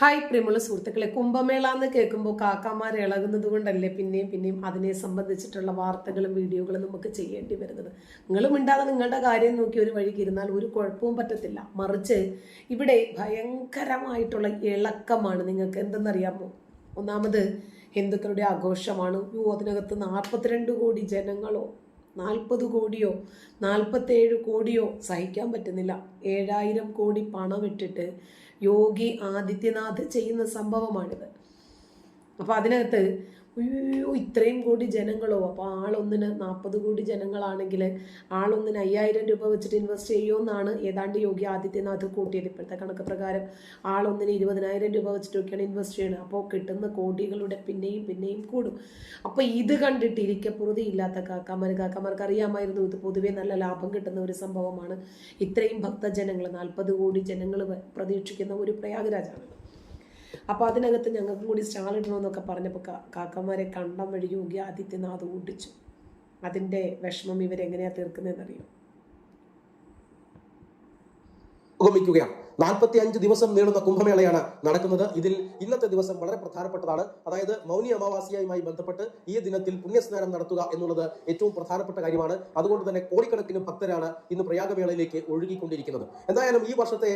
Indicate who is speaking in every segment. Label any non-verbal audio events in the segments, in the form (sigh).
Speaker 1: Hi പ്രിയമുള്ള സുഹൃത്തുക്കളെ കുംഭമേള എന്ന് കേൾക്കുമ്പോൾ കാക്കാമാർ ഇളകുന്നത് കൊണ്ടല്ലേ പിന്നെയും പിന്നെയും അതിനെ സംബന്ധിച്ചിട്ടുള്ള വാർത്തകളും വീഡിയോകളും നമുക്ക് ചെയ്യേണ്ടി വരുന്നത്. നിങ്ങൾ മിണ്ടാതെ നിങ്ങളുടെ കാര്യം നോക്കി ഒരു വഴിക്ക് ഇരുന്നാൽ ഒരു കുഴപ്പവും പറ്റത്തില്ല. മറിച്ച് ഇവിടെ ഭയങ്കരമായിട്ടുള്ള ഇളക്കമാണ്. നിങ്ങൾക്ക് എന്തെന്നറിയാമോ? ഒന്നാമത് ഹിന്ദുക്കളുടെ ആഘോഷമാണ്. യു അതിനകത്ത് നാൽപ്പത്തിരണ്ട് കോടി ജനങ്ങളോ നാൽപ്പത് കോടിയോ നാൽപ്പത്തേഴ് കോടിയോ സഹിക്കാൻ പറ്റുന്നില്ല. ഏഴായിരം കോടി പണം ഇട്ടിട്ട് യോഗി ആദിത്യനാഥ് ചെയ്യുന്ന സംഭവമാണിത്. അപ്പോൾ അതിനകത്ത് അയ്യോ ഇത്രയും കോടി ജനങ്ങളോ അപ്പോൾ ആളൊന്നിന് നാൽപ്പത് കോടി ജനങ്ങളാണെങ്കിൽ ആളൊന്നിന് അയ്യായിരം രൂപ വെച്ചിട്ട് ഇൻവെസ്റ്റ് ചെയ്യുമെന്നാണ് ഏതാണ്ട് യോഗി ആദിത്യനാഥ് കൂട്ടിയത്. ഇപ്പോഴത്തെ കണക്ക് പ്രകാരം ആളൊന്നിന് ഇരുപതിനായിരം രൂപ വെച്ചിട്ടൊക്കെയാണ് ഇൻവെസ്റ്റ് ചെയ്യുന്നത്. അപ്പോൾ കിട്ടുന്ന കോടികളുടെ പിന്നെയും പിന്നെയും കൂടും. അപ്പോൾ ഇത് കണ്ടിട്ട് ഇരിക്കപ്പുറതി ഇല്ലാത്ത കാക്കാമാർ കാക്കാമാർക്ക് അറിയാമായിരുന്നു ഇത് പൊതുവേ നല്ല ലാഭം കിട്ടുന്ന ഒരു സംഭവമാണ്. ഇത്രയും ഭക്തജനങ്ങൾ നാൽപ്പത് കോടി ജനങ്ങൾ പ്രതീക്ഷിക്കുന്ന ഒരു പ്രയാഗരാജാണ് അപ്പോൾ അതിനകത്ത് ഞങ്ങൾക്കും കൂടി സ്റ്റാൾ ഇടണമെന്നൊക്കെ പറഞ്ഞപ്പോൾ കാക്കമാരെ കണ്ടം വഴി യോഗി ആദിത്യനാഥ് ഓടിച്ചു. അതിന്റെ വിഷമം ഇവരെങ്ങനെയാണ് തീർക്കുന്നതെന്നറിയോ?
Speaker 2: പുകമിക്കുകയാണ് നാൽപ്പത്തി അഞ്ച് ദിവസം നീളുന്ന കുംഭമേളയാണ് നടക്കുന്നത്. ഇതിൽ ഇന്നത്തെ ദിവസം വളരെ പ്രധാനപ്പെട്ടതാണ്. അതായത് മൗനി അമാവാസിയായുമായി ബന്ധപ്പെട്ട് ഈ ദിനത്തിൽ പുണ്യസ്നാനം നടത്തുക എന്നുള്ളത് ഏറ്റവും പ്രധാനപ്പെട്ട കാര്യമാണ്. അതുകൊണ്ട് തന്നെ കോടിക്കണക്കിന് ഭക്തരാണ് ഇന്ന് പ്രയാഗമേളയിലേക്ക് ഒഴുകിക്കൊണ്ടിരിക്കുന്നത്. എന്തായാലും ഈ വർഷത്തെ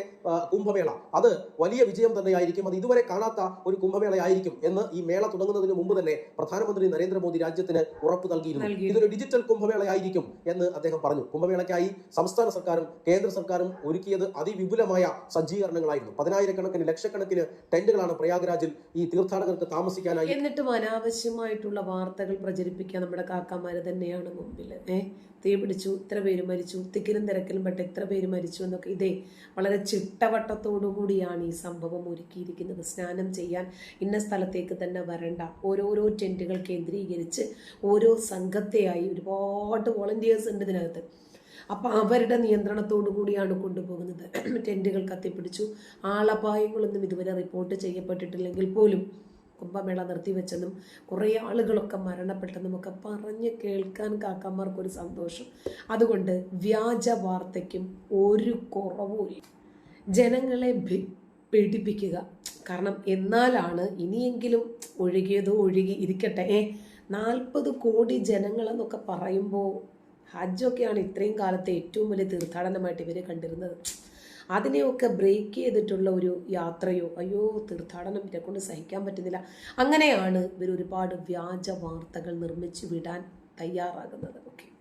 Speaker 2: കുംഭമേള അത് വലിയ വിജയം തന്നെയായിരിക്കും. അത് ഇതുവരെ കാണാത്ത ഒരു കുംഭമേളയായിരിക്കും എന്ന് ഈ മേള തുടങ്ങുന്നതിന് മുമ്പ് തന്നെ പ്രധാനമന്ത്രി നരേന്ദ്രമോദി രാജ്യത്തിന് ഉറപ്പ് നൽകിയിരുന്നു.
Speaker 1: നൽകിയിരുന്നു.
Speaker 2: ഇതൊരു ഡിജിറ്റൽ കുംഭമേളയായിരിക്കും എന്ന് അദ്ദേഹം പറഞ്ഞു. കുംഭമേളയ്ക്കായി സംസ്ഥാന സർക്കാരും കേന്ദ്ര സർക്കാരും ഒരുക്കിയത് അതിവിപുലമായ സജ്ജീകരണങ്ങളായിരുന്നു. പതിനായിരക്കണക്കിന് ലക്ഷക്കണക്കിന് ടെന്റുകളാണ് പ്രയാഗ്രാജിൽ ഈ തീർത്ഥാടകർക്ക് താമസിക്കാനായി
Speaker 1: എന്നിട്ടും അനാവശ്യമായിട്ടുള്ള വാർത്തകൾ പ്രചരിപ്പിക്കാൻ നമ്മുടെ കാക്കാമാര് തന്നെയാണ് മുമ്പിൽ. ഏ? തീ പിടിച്ചു ഇത്ര പേര് മരിച്ചു തിക്കിലും തിരക്കിലും പെട്ട ഇത്ര പേര് മരിച്ചു എന്നൊക്കെ. ഇതേ വളരെ ചിട്ടവട്ടത്തോടു കൂടിയാണ് ഈ സംഭവം ഒരുക്കിയിരിക്കുന്നത്. സ്നാനം ചെയ്യാൻ ഇന്ന സ്ഥലത്തേക്ക് തന്നെ വരണ്ട. ഓരോരോ ടെന്റുകൾ കേന്ദ്രീകരിച്ച് ഓരോ സംഘത്തെയായി ഒരുപാട് വോളണ്ടിയേഴ്സ് ഉണ്ട് ഇതിനകത്ത്. അപ്പം അവരുടെ നിയന്ത്രണത്തോടു കൂടിയാണ് കൊണ്ടുപോകുന്നത്. (clears throat) ടെന്റുകൾ കത്തിപ്പിടിച്ചു. ആളപായങ്ങളൊന്നും ഇതുവരെ റിപ്പോർട്ട് ചെയ്യപ്പെട്ടിട്ടില്ലെങ്കിൽ പോലും കുംഭമേള നിർത്തിവെച്ചെന്നും കുറേ ആളുകളൊക്കെ മരണപ്പെട്ടെന്നും ഒക്കെ പറഞ്ഞ് കേൾക്കാൻ കാക്കന്മാർക്കൊരു സന്തോഷം. അതുകൊണ്ട് വ്യാജ വാർത്തയ്ക്കും ഒരു കുറവുമില്ല ജനങ്ങളെ പേടിപ്പിക്കുക. കാരണം എന്നാലാണ് ഇനിയെങ്കിലും ഒഴുകിയതോ ഒഴുകി ഇരിക്കട്ടെ. നാൽപ്പത് കോടി ജനങ്ങളെന്നൊക്കെ പറയുമ്പോൾ ഹജ്ജൊക്കെയാണ് ഇത്രയും കാലത്തെ ഏറ്റവും വലിയ തീർത്ഥാടനമായിട്ട് ഇവർ കണ്ടിരുന്നത്. അതിനെയൊക്കെ ബ്രേക്ക് ചെയ്തിട്ടുള്ള ഒരു യാത്രയോ അയ്യോ തീർത്ഥാടനം ഇവരെ കൊണ്ട് സഹിക്കാൻ പറ്റുന്നില്ല. അങ്ങനെയാണ് ഇവർ ഒരുപാട് വ്യാജ വാർത്തകൾ നിർമ്മിച്ചു വിടാൻ തയ്യാറാകുന്നത്. ഓക്കെ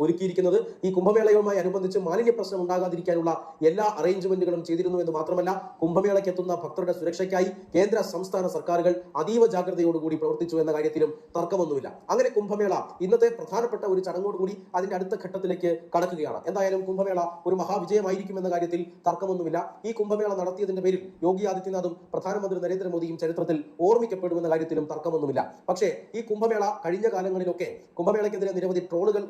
Speaker 2: ഒരുക്കിയിരിക്കുന്നത്. ഈ കുംഭമേളയുമായി അനുബന്ധിച്ച് മാലിന്യ പ്രശ്നം ഉണ്ടാകാതിരിക്കാനുള്ള എല്ലാ അറേഞ്ച്മെന്റുകളും ചെയ്തിരുന്നു എന്ന് മാത്രമല്ല കുംഭമേളയ്ക്ക് എത്തുന്ന ഭക്തരുടെ സുരക്ഷയ്ക്കായി കേന്ദ്ര സംസ്ഥാന സർക്കാരുകൾ അതീവ ജാഗ്രതയോടുകൂടി പ്രവർത്തിച്ചു എന്ന കാര്യത്തിലും തർക്കമൊന്നുമില്ല. അങ്ങനെ കുംഭമേള ഇന്നത്തെ പ്രധാനപ്പെട്ട ഒരു ചടങ്ങോടുകൂടി അതിന്റെ അടുത്ത ഘട്ടത്തിലേക്ക് കടക്കുകയാണ്. എന്തായാലും കുംഭമേള ഒരു മഹാവിജയമായിരിക്കും എന്ന കാര്യത്തിൽ തർക്കമൊന്നുമില്ല. ഈ കുംഭമേള നടത്തിയതിന്റെ പേരിൽ യോഗി ആദിത്യനാഥും പ്രധാനമന്ത്രി നരേന്ദ്രമോദിയും ചരിത്രത്തിൽ ഓർമ്മിക്കപ്പെടുമെന്ന കാര്യത്തിലും തർക്കമൊന്നുമില്ല. പക്ഷേ ഈ കുംഭമേള കഴിഞ്ഞ കാലങ്ങളിലൊക്കെ കുംഭമേളയ്ക്കെതിരെ നിരവധി ട്രോളുകൾ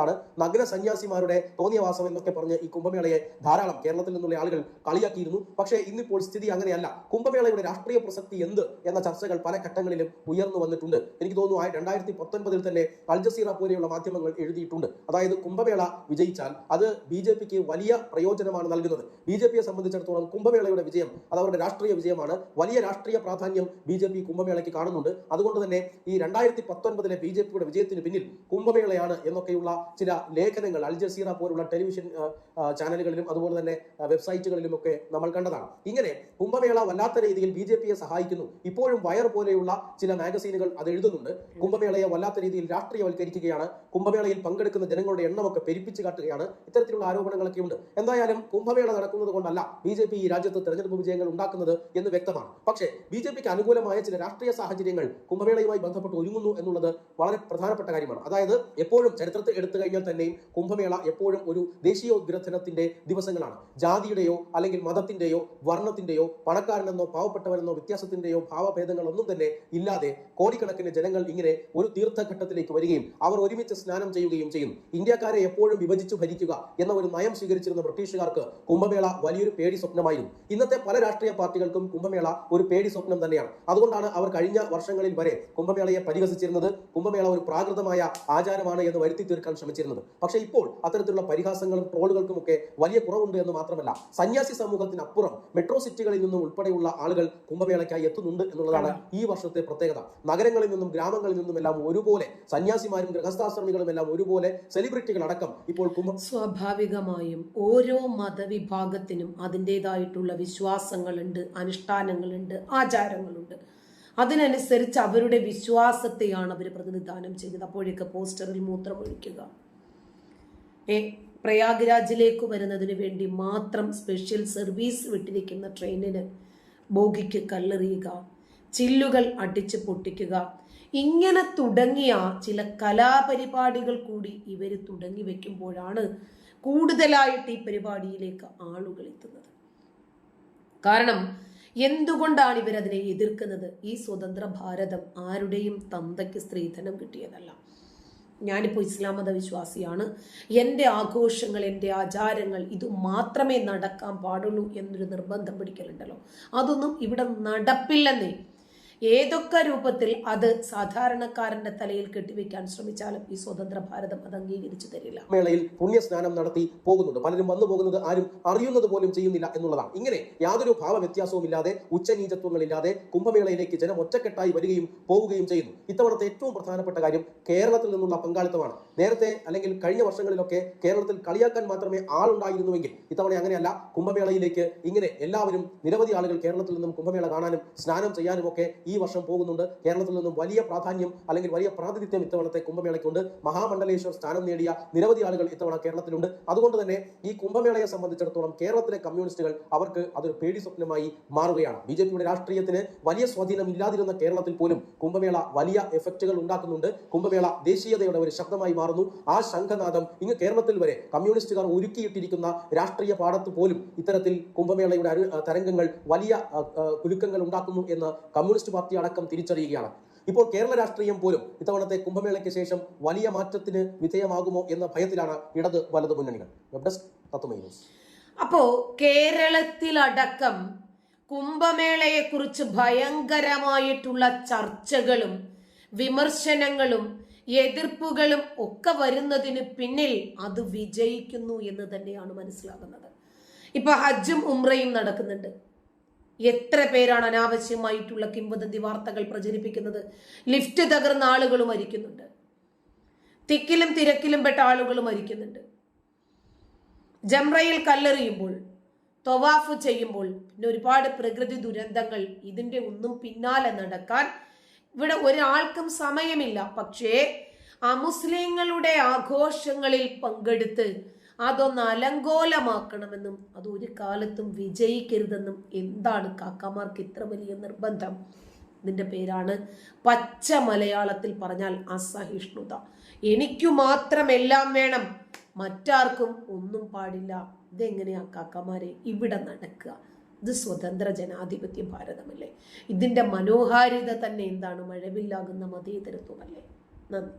Speaker 2: ഉയർന്നിരുന്നതാണ് നഗ്ന സന്യാസിമാരുടെ തോന്നിയവാസം എന്നൊക്കെ പറഞ്ഞ് ഈ കുംഭമേളയെ ധാരാളം കേരളത്തിൽ നിന്നുള്ള ആളുകൾ കളിയാക്കിയിരുന്നു. പക്ഷേ ഇന്നിപ്പോൾ സ്ഥിതി അങ്ങനെയല്ല. കുംഭമേളയുടെ രാഷ്ട്രീയ പ്രസക്തി എന്ത് എന്ന ചർച്ചകൾ പല ഘട്ടങ്ങളിലും ഉയർന്നു വന്നിട്ടുണ്ട്. എനിക്ക് തോന്നുന്നു ആ രണ്ടായിരത്തി പത്തൊൻപതിൽ തന്നെ അൽജസീറ പോലെയുള്ള മാധ്യമങ്ങൾ എഴുതിയിട്ടുണ്ട്. അതായത് കുംഭമേള വിജയിച്ചാൽ അത് ബി ജെ പിക്ക് വലിയ പ്രയോജനമാണ് നൽകുന്നത്. ബി ജെ പിയെ സംബന്ധിച്ചിടത്തോളം കുംഭമേളയുടെ വിജയം അത് അവരുടെ രാഷ്ട്രീയ വിജയമാണ്. വലിയ രാഷ്ട്രീയ പ്രാധാന്യം ബി ജെ പി കുംഭമേളയ്ക്ക് കാണുന്നുണ്ട്. അതുകൊണ്ട് തന്നെ ഈ രണ്ടായിരത്തി പത്തൊൻപതിലെ ബി ജെ പിയുടെ വിജയത്തിന് പിന്നിൽ കുംഭമേളയാണ് എന്നൊക്കെയുള്ള ചില ലേഖനങ്ങൾ അൽ ജസീറ പോലുള്ള ടെലിവിഷൻ ചാനലുകളിലും അതുപോലെ തന്നെ വെബ്സൈറ്റുകളിലും ഒക്കെ നമ്മൾ കണ്ടതാണ്. ഇങ്ങനെ കുംഭമേള വല്ലാത്ത രീതിയിൽ ബി ജെ പിയെ സഹായിക്കുന്നു. ഇപ്പോഴും വയർ പോലെയുള്ള ചില മാഗസീനുകൾ അത് എഴുതുന്നുണ്ട്. കുംഭമേളയെ വല്ലാത്ത രീതിയിൽ രാഷ്ട്രീയവൽക്കരിക്കുകയാണ്. കുംഭമേളയിൽ പങ്കെടുക്കുന്ന ജനങ്ങളുടെ എണ്ണമൊക്കെ പെരുപ്പിച്ച് കാട്ടുകയാണ്. ഇത്തരത്തിലുള്ള ആരോപണങ്ങളൊക്കെ ഉണ്ട്. എന്തായാലും കുംഭമേള നടക്കുന്നത് കൊണ്ടല്ല ബി ജെ പി ഈ രാജ്യത്ത് തെരഞ്ഞെടുപ്പ് വിജയങ്ങൾ ഉണ്ടാക്കുന്നത് എന്ന് വ്യക്തമാണ്. പക്ഷേ ബി ജെ പിക്ക് അനുകൂലമായ ചില രാഷ്ട്രീയ സാഹചര്യങ്ങൾ കുംഭമേളയുമായി ബന്ധപ്പെട്ട് ഒരുങ്ങുന്നു എന്നുള്ളത് വളരെ പ്രധാനപ്പെട്ട കാര്യമാണ്. അതായത് എപ്പോഴും ചരിത്രത്തെ എടുത്തു കഴിഞ്ഞാൽ തന്നെയും കുംഭമേള എപ്പോഴും ഒരു ദേശീയോദ്ഗ്രഥനത്തിന്റെ ദിവസങ്ങളാണ്. ജാതിയുടെയോ അല്ലെങ്കിൽ മതത്തിന്റെയോ വർണത്തിന്റെയോ പണക്കാരനെന്നോ പാവപ്പെട്ടവനെന്നോ വ്യത്യാസത്തിന്റെയോ ഭാവഭേദങ്ങളൊന്നും തന്നെ ഇല്ലാതെ കോടിക്കണക്കിന് ജനങ്ങൾ ഇങ്ങനെ ഒരു തീർത്ഥഘട്ടത്തിലേക്ക് വരികയും അവർ ഒരുമിച്ച് സ്നാനം ചെയ്യുകയും ചെയ്യുന്നു. ഇന്ത്യക്കാരെ എപ്പോഴും വിഭജിച്ചു ഭരിക്കുക എന്ന ഒരു നയം സ്വീകരിച്ചിരുന്ന ബ്രിട്ടീഷുകാർക്ക് കുംഭമേള വലിയൊരു പേടി സ്വപ്നമായിരുന്നു. ഇന്നത്തെ പല രാഷ്ട്രീയ പാർട്ടികൾക്കും കുംഭമേള ഒരു പേടി സ്വപ്നം തന്നെയാണ്. അതുകൊണ്ടാണ് അവർ കഴിഞ്ഞ വർഷങ്ങളിൽ വരെ കുംഭമേളയെ പരിഹസിച്ചിരുന്നത്. കുംഭമേള ഒരു പ്രാകൃതമായ ആചാരമാണ് എന്ന് വരുത്തി തീർക്കാൻ ശ്രമിച്ചിരുന്നത്. പക്ഷേ ഇപ്പോൾ അത്തരത്തിലുള്ള പരിഹാസങ്ങളും ട്രോളുകൾക്കും ഒക്കെ വലിയ കുറവുണ്ട് എന്ന് മാത്രമല്ല സന്യാസി സമൂഹത്തിനപ്പുറം മെട്രോ സിറ്റികളിൽ നിന്നും ഉൾപ്പെടെയുള്ള ആളുകൾ കുംഭമേളയ്ക്കായി എത്തുന്നുണ്ട് എന്നുള്ളതാണ് ഈ വർഷത്തെ പ്രത്യേകത. നഗരങ്ങളിൽ നിന്നും ഗ്രാമങ്ങളിൽ നിന്നും എല്ലാം ഒരുപോലെ സന്യാസിമാരും ഗൃഹസ്ഥാശ്രമികളും എല്ലാം ഒരുപോലെ സെലിബ്രിറ്റികൾ അടക്കം ഇപ്പോൾ കുംഭ
Speaker 1: സ്വാഭാവികമായും ഓരോ മതവിഭാഗത്തിനും അതിന്റെതായിട്ടുള്ള വിശ്വാസങ്ങളുണ്ട് അനുഷ്ഠാനങ്ങളുണ്ട് ആചാരങ്ങളുണ്ട്. അതിനനുസരിച്ച് അവരുടെ വിശ്വാസത്തെയാണ് അവർ പ്രതിനിധാനം ചെയ്യുന്നത്. അപ്പോഴേക്ക് പോസ്റ്ററിൽ മൂത്രമൊഴിക്കുക പ്രയാഗ്രാജിലേക്ക് വരുന്നതിന് വേണ്ടി മാത്രം സ്പെഷ്യൽ സർവീസ് വിട്ടിരിക്കുന്ന ട്രെയിനിന് ബോഗിക്ക് കല്ലെറിയുക ചില്ലുകൾ അടിച്ച് പൊട്ടിക്കുക. ഇങ്ങനെ തുടങ്ങിയ ചില കലാപരിപാടികൾ കൂടി ഇവർ തുടങ്ങി വെക്കുമ്പോഴാണ് കൂടുതലായിട്ട് ഈ പരിപാടിയിലേക്ക് ആളുകൾ എത്തുന്നത്. കാരണം എന്തുകൊണ്ടാണ് ഇവരതിനെ എതിർക്കുന്നത്? ഈ സ്വതന്ത്ര ഭാരതം ആരുടെയും തന്തയ്ക്ക് സ്ത്രീധനം കിട്ടിയതല്ല. ഞാനിപ്പോൾ ഇസ്ലാം മത വിശ്വാസിയാണ് എന്റെ ആഘോഷങ്ങൾ എന്റെ ആചാരങ്ങൾ ഇത് മാത്രമേ നടക്കാൻ പാടുള്ളൂ എന്നൊരു നിർബന്ധം പിടിക്കലുണ്ടല്ലോ. അതൊന്നും ഇവിടെ നടപ്പില്ലെന്നേ. ഏതൊക്കെ രൂപത്തിൽ അത് സാധാരണക്കാരന്റെ തലയിൽ കെട്ടിവെക്കാൻ ശ്രമിച്ചാലും ഈ സ്വതന്ത്ര ഭാരതം അത് അംഗീകരിച്ചു തരില്ല.
Speaker 2: മേളയിൽ പുണ്യസ്നാനം നടത്തി പോകുന്നുണ്ട്. പലരും വന്നു പോകുന്നത് ആരും അറിയുന്നത് പോലും ചെയ്യുന്നില്ല എന്നുള്ളതാണ്. ഇങ്ങനെ യാതൊരു ഭാവ വ്യത്യാസവും ഇല്ലാതെ ഉച്ചനീചത്വങ്ങളില്ലാതെ കുംഭമേളയിലേക്ക് ജനം ഒറ്റക്കെട്ടായി വരികയും പോവുകയും ചെയ്യുന്നു. ഇത്തവണത്തെ ഏറ്റവും പ്രധാനപ്പെട്ട കാര്യം കേരളത്തിൽ നിന്നുള്ള പങ്കാളിത്തമാണ്. നേരത്തെ അല്ലെങ്കിൽ കഴിഞ്ഞ വർഷങ്ങളിലൊക്കെ കേരളത്തിൽ കളിയാക്കാൻ മാത്രമേ ആളുണ്ടായിരുന്നുവെങ്കിൽ ഇത്തവണ അങ്ങനെയല്ല. കുംഭമേളയിലേക്ക് ഇങ്ങനെ എല്ലാവരും നിരവധി ആളുകൾ കേരളത്തിൽ നിന്നും കുംഭമേള കാണാനും സ്നാനം ചെയ്യാനും ഒക്കെ വർഷം പോകുന്നുണ്ട്. കേരളത്തിൽ നിന്നും വലിയ പ്രാധാന്യം അല്ലെങ്കിൽ വലിയ പ്രാതിനിധ്യം ഇത്തവണത്തെ കുംഭമേളയ്ക്കുണ്ട്. മഹാമണ്ഡലേശ്വർ സ്ഥാനം നേടിയ നിരവധി ആളുകൾ ഇത്തവണ കേരളത്തിലുണ്ട്. അതുകൊണ്ട് തന്നെ ഈ കുംഭമേളയെ സംബന്ധിച്ചിടത്തോളം കേരളത്തിലെ കമ്മ്യൂണിസ്റ്റുകൾ അവർക്ക് അതൊരു പേടി സ്വപ്നമായി മാറുകയാണ്. ബി ജെ പിയുടെ രാഷ്ട്രീയത്തിന് വലിയ സ്വാധീനം ഇല്ലാതിരുന്ന കേരളത്തിൽ പോലും കുംഭമേള വലിയ എഫക്റ്റുകൾ ഉണ്ടാക്കുന്നുണ്ട്. കുംഭമേള ദേശീയതയുടെ ഒരു ശബ്ദമായി മാറുന്നു. ആ ശംഖനാദം ഇങ്ങ് കേരളത്തിൽ വരെ കമ്മ്യൂണിസ്റ്റുകാർ ഒരുക്കിയിട്ടിരിക്കുന്ന രാഷ്ട്രീയ പാടത്ത് പോലും ഇത്തരത്തിൽ കുംഭമേളയുടെ തരംഗങ്ങൾ വലിയ കുലുക്കങ്ങൾ ഉണ്ടാക്കുന്നു എന്ന് കമ്മ്യൂണിസ്റ്റ് പാർട്ടി അടക്കം തിരിച്ചറിയുകയാണ്. ഇപ്പോൾ കേരള രാഷ്ട്രീയം പോലും ഇത്തവണത്തെ കുംഭമേളയ്ക്ക് ശേഷം വലിയ മാറ്റത്തിന് വിധേയമാകുമോ എന്ന ഭയത്തിലാണ് ഇടത് വലത് മുന്നണികൾ. വെബ് ഡെസ്ക്
Speaker 1: അപ്പോ കേരളത്തിലടക്കം കുംഭമേളയെക്കുറിച്ച് ഭയങ്കരമായിട്ടുള്ള ചർച്ചകളും വിമർശനങ്ങളും എതിർപ്പുകളും ഒക്കെ വരുന്നതിന് പിന്നിൽ അത് വിജയിക്കുന്നു എന്ന് തന്നെയാണ് മനസ്സിലാകുന്നത്. ഇപ്പൊ ഹജ്ജും ഉംറയും നടക്കുന്നുണ്ട്. എത്ര പേരാണ് അനാവശ്യമായിട്ടുള്ള കിംവദന്തി വാർത്തകൾ പ്രചരിപ്പിക്കുന്നത്? ലിഫ്റ്റ് തകർന്ന ആളുകൾ മരിക്കുന്നുണ്ട്. തിക്കിലും തിരക്കിലും പെട്ട ആളുകൾ മരിക്കുന്നുണ്ട്. ജംറയിൽ കല്ലെറിയുമ്പോൾ തൊവാഫ് ചെയ്യുമ്പോൾ പിന്നെ ഒരുപാട് പ്രകൃതി ദുരന്തങ്ങൾ ഇതിന്റെ ഒന്നും പിന്നാലെ നടക്കാൻ ഇവിടെ ഒരാൾക്കും സമയമില്ല. പക്ഷേ അമുസ്ലിങ്ങളുടെ ആഘോഷങ്ങളിൽ പങ്കെടുത്ത് അതൊന്ന് അലങ്കോലമാക്കണമെന്നും അത് ഒരു കാലത്തും വിജയിക്കരുതെന്നും എന്താണ് കാക്കമാർക്ക് ഇത്ര വലിയ നിർബന്ധം? ഇതിന്റെ പേരാണ് പച്ച മലയാളത്തിൽ പറഞ്ഞാൽ അസഹിഷ്ണുത. എനിക്കു മാത്രം എല്ലാം വേണം മറ്റാർക്കും ഒന്നും പാടില്ല. ഇതെങ്ങനെയാ കാക്കമാരെ ഇവിടെ നടക്കുക? ഇത് സ്വതന്ത്ര ജനാധിപത്യ ഭാരതമല്ലേ? ഇതിന്റെ മനോഹാരിത തന്നെ എന്താണ്? മഴവില്ലാകുന്ന മതേതരത്വമല്ലേ? നന്ദി.